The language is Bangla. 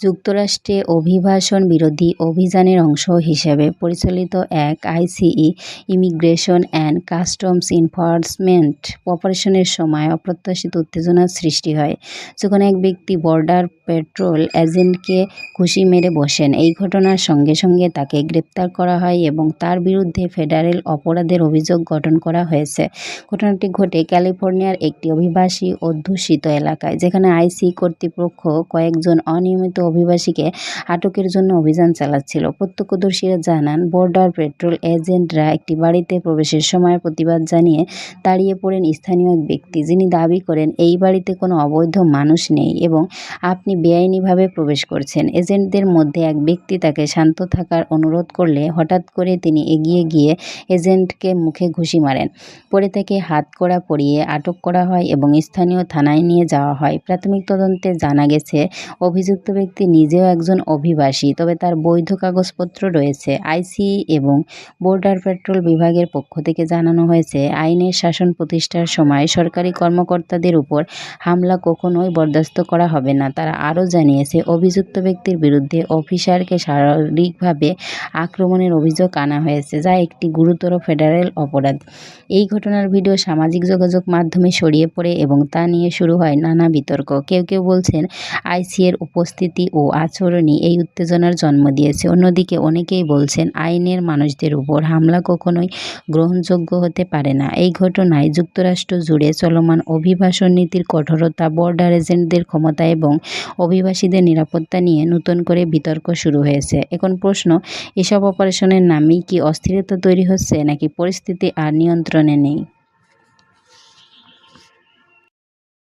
যুক্তরাষ্ট্রে অভিবাসন বিরোধী অভিযানের অংশ হিসেবে পরিচালিত এক ICE immigration and customs enforcement অপারেশনের সময় অপ্রত্যাশিত উত্তেজনার সৃষ্টি হয়। যখন এক ব্যক্তি বর্ডার পেট্রোল এজেন্টকে ঘুষি মেরে বসেন, এই ঘটনার সঙ্গে সঙ্গে তাকে গ্রেপ্তার করা হয় এবং তার বিরুদ্ধে ফেডারেল অপরাধের অভিযোগ গঠন করা হয়েছে। ঘটনাটি ঘটে ক্যালিফোর্নিয়ার একটি অভিবাসী অধ্যুষিত এলাকায়, যেখানে আইসি কর্তৃপক্ষ কয়েকজন অনিয়মিত অভিবাসীকে আটকের জন্য অভিযান চালাচ্ছিল। প্রত্যক্ষদর্শীরা জানান, বর্ডার পেট্রোল এজেন্টরা একটি বাড়িতে প্রবেশের সময় প্রতিবাদ জানিয়ে দাঁড়িয়ে পড়েন স্থানীয় এক ব্যক্তি, যিনি দাবি করেন, এই বাড়িতে কোনো অবৈধ মানুষ নেই এবং আপনি বেআইনিভাবে প্রবেশ করছেন। এজেন্টদের মধ্যে এক ব্যক্তি তাকে শান্ত থাকার অনুরোধ করলে হঠাৎ করে তিনি এগিয়ে গিয়ে এজেন্টকে মুখে ঘুষি মারেন। পরে তাকে হাতকড়া পরিয়ে আটক করা হয় এবং স্থানীয় থানায় নিয়ে যাওয়া হয়। প্রাথমিক তদন্তে জানা গেছে, অভিযুক্ত ব্যক্তি নিজেও একজন অভিবাসী, তবে তার বৈধ কাগজপত্র রয়েছে। আইসি এবং বর্ডার পেট্রোল বিভাগের পক্ষ থেকে জানানো হয়েছে, আইনের শাসন প্রতিষ্ঠার সময় সরকারি কর্মকর্তাদের উপর হামলা কখনোই বরদাস্ত করা হবে না। তারা আরও জানিয়েছে, অভিযুক্ত ব্যক্তির বিরুদ্ধে অফিসারকে শারীরিকভাবে আক্রমণের অভিযোগ আনা হয়েছে, যা একটি গুরুতর ফেডারেল অপরাধ। এই ঘটনার ভিডিও সামাজিক যোগাযোগ মাধ্যমে ছড়িয়ে পড়ে এবং তা নিয়ে শুরু হয় নানা বিতর্ক। কেউ কেউ বলছেন আইসিএর উপস্থিতি ও আচরণই এই উত্তেজনার জন্ম দিয়েছে। অন্যদিকে অনেকেই বলছেন, আইনের মানুষদের উপর হামলা কখনোই গ্রহণযোগ্য হতে পারে না। এই ঘটনায় যুক্তরাষ্ট্র জুড়ে চলমান অভিবাসন নীতির কঠোরতা, বর্ডার এজেন্টদের ক্ষমতা এবং অভিবাসীদের নিরাপত্তা নিয়ে নতুন করে বিতর্ক শুরু হয়েছে। এখন প্রশ্ন, এসব অপারেশনের নামেই কি অস্থিরতা তৈরি হচ্ছে নাকি পরিস্থিতি আর নিয়ন্ত্রণে নেই?